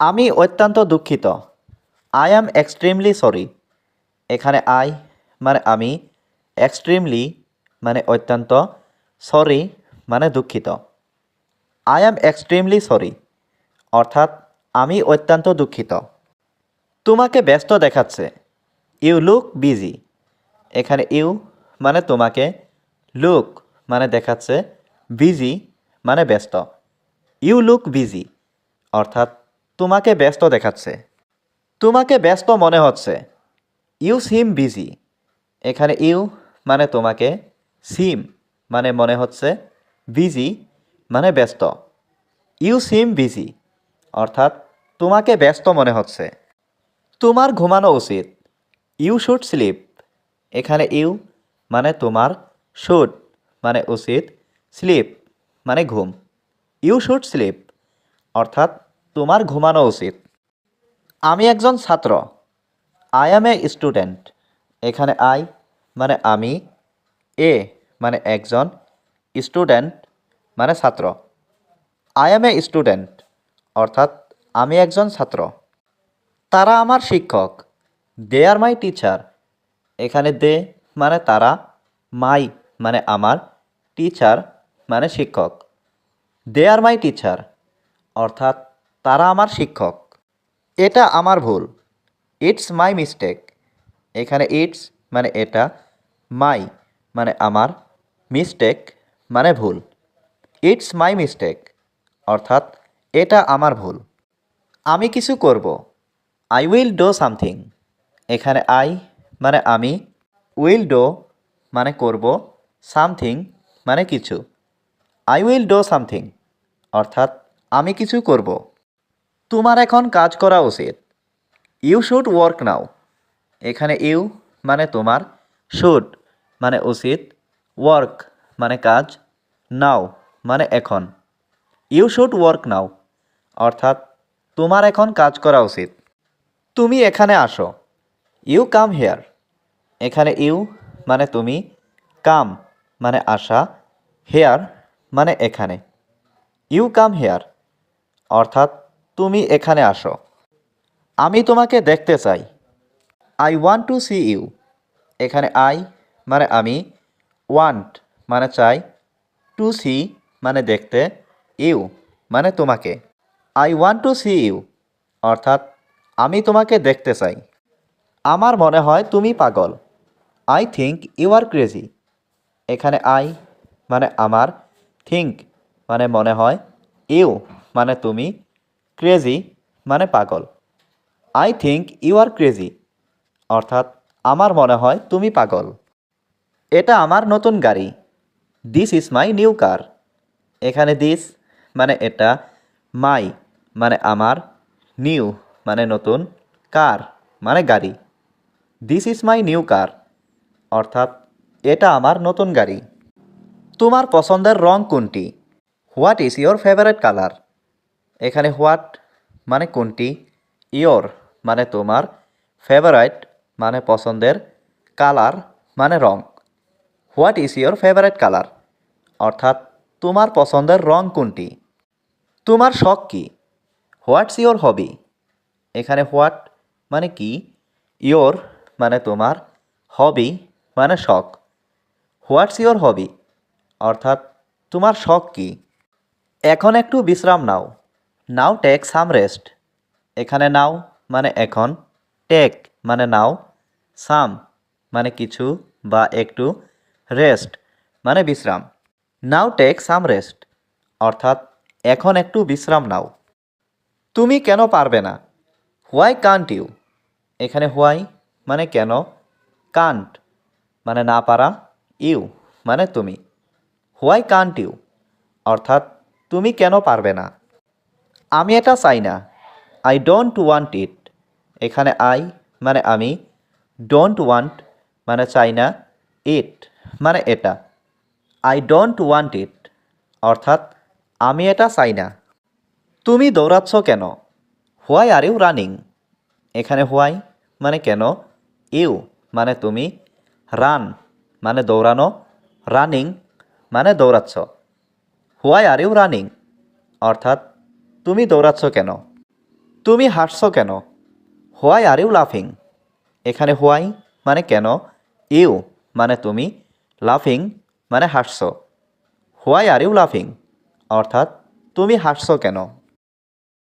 আমি অত্যন্ত দুঃখিত। আই অ্যাম এক্সট্রিমলি সরি এখানে আই মানে আমি এক্সট্রিমলি মানে অত্যন্ত সরি মানে দুঃখিত। আই অ্যাম এক্সট্রিমলি সরি অর্থাৎ আমি অত্যন্ত দুঃখিত। তোমাকে ব্যস্ত দেখাচ্ছে। ইউ লুক বিজি এখানে ইউ মানে তোমাকে লুক মানে দেখাচ্ছে বিজি মানে ব্যস্ত। ইউ লুক বিজি অর্থাৎ তোমাকে ব্যস্ত দেখাচ্ছে। তোমাকে ব্যস্ত মনে হচ্ছে। ইউ সিম বিজি এখানে ইউ মানে তোমাকে সিম মানে মনে হচ্ছে বিজি মানে ব্যস্ত। ইউ সিম বিজি অর্থাৎ তোমাকে ব্যস্ত মনে হচ্ছে। তোমার ঘুমানো উচিত। ইউ শুড স্লিপ এখানে ইউ মানে তোমার শুড মানে উচিত স্লিপ মানে ঘুম। ইউ শুড স্লিপ অর্থাৎ তোমার ঘুমানো উচিত। আমি একজন ছাত্র। আই অ্যাম এ স্টুডেন্ট এখানে আই মানে আমি এ মানে একজন স্টুডেন্ট মানে ছাত্র। আই অ্যাম এ স্টুডেন্ট অর্থাৎ আমি একজন ছাত্র। তারা আমার শিক্ষক। দে আর মাই টিচার এখানে দে মানে তারা মাই মানে আমার টিচার মানে শিক্ষক। দে আর মাই টিচার অর্থাৎ তারা আমার শিক্ষক। এটা আমার ভুল। ইটস মাই মিস্টেক এখানে ইটস মানে এটা মাই মানে আমার মিস্টেক মানে ভুল। ইটস মাই মিস্টেক অর্থাৎ এটা আমার ভুল। আমি কিছু করব। আই উইল ডো সামথিং এখানে আই মানে আমি উইল ডো মানে করব সামথিং মানে কিছু। আই উইল ডো সামথিং অর্থাৎ আমি কিছু করব। তোমার এখন কাজ করা উচিত। ইউ শুড ওয়ার্ক নাও এখানে ইউ মানে তোমার। শুড মানে উচিত। ওয়ার্ক মানে কাজ। নাও মানে এখন। ইউ শুড ওয়ার্ক নাও অর্থাৎ তোমার এখন কাজ করা উচিত। তুমি এখানে আসো। ইউ কাম হেয়ার এখানে ইউ মানে তুমি। কাম মানে আসা। হেয়ার মানে এখানে। ইউ কাম হেয়ার অর্থাৎ তুমি এখানে আসো। আমি তোমাকে দেখতে চাই। I want to see you এখানে আই মানে আমি। ওয়ান্ট মানে চাই। টু সি মানে দেখতে। ইউ মানে তোমাকে। I want to see you অর্থাৎ আমি তোমাকে দেখতে চাই। আমার মনে হয় তুমি পাগল। I think you are crazy এখানে আই মানে আমার। থিঙ্ক মানে মনে হয়। ইউ মানে তুমি। ক্রেজি মানে পাগল। I think you are crazy অর্থাৎ আমার মনে হয় তুমি পাগল। এটা আমার নতুন গাড়ি। This is my new car এখানে দিস মানে এটা মাই মানে আমার নিউ মানে নতুন কার মানে গাড়ি। This is my new car অর্থাৎ এটা আমার নতুন গাড়ি। তোমার পছন্দের রং কোনটি? What is your favourite colour এখানে হোয়াট মানে কোনটি? ইয়োর মানে তোমার। ফেভারাইট মানে পছন্দের। কালার মানে রং। What is your favourite colour? অর্থাৎ তোমার পছন্দের রং কোনটি? তোমার শখ কী? হোয়াটস ইয়োর হবি? এখানে হোয়াট মানে কি? ইয়োর মানে তোমার। হবি মানে শখ। What's your hobby? অর্থাৎ তোমার শখ কী? এখন একটু বিশ্রাম নাও। নাও টেক সাম রেস্ট এখানে নাও মানে এখন। টেক মানে নাও সাম মানে কিছু বা একটু রেস্ট মানে বিশ্রাম। নাও টেক সাম রেস্ট অর্থাৎ এখন একটু বিশ্রাম নাও। তুমি কেন পারবে না? হোয়াই কান্ট ইউ এখানে হোয়াই মানে কেন? কান্ট মানে না পারা ইউ মানে তুমি। হোয়াই কান্ট ইউ অর্থাৎ তুমি কেন পারবে না? আমি এটা চাই না। আই ডোন্ট ওয়ান্ট ইট এখানে আই মানে আমি। ডোন্ট ওয়ান্ট মানে চাই না। ইট মানে এটা। আই ডোন্ট ওয়ান্ট ইট অর্থাৎ আমি এটা চাই না। তুমি দৌড়াচ্ছ কেন? হোয়াই আর ইউ রানিং এখানে হোয়াই মানে কেন? ইউ মানে তুমি রান মানে দৌড়ানো। রানিং মানে দৌড়াচ্ছ। হোয়াই আর ইউ রানিং অর্থাৎ তুমি দৌড়াচ্ছ কেন? তুমি হাসছ কেন? হোয়াই আর ইউ লাফিং? এখানে হোয়াই মানে কেন? ইউ মানে তুমি, লাফিং মানে হাসছ। হোয়াই আর ইউ লাফিং? অর্থাৎ তুমি হাসছ কেন?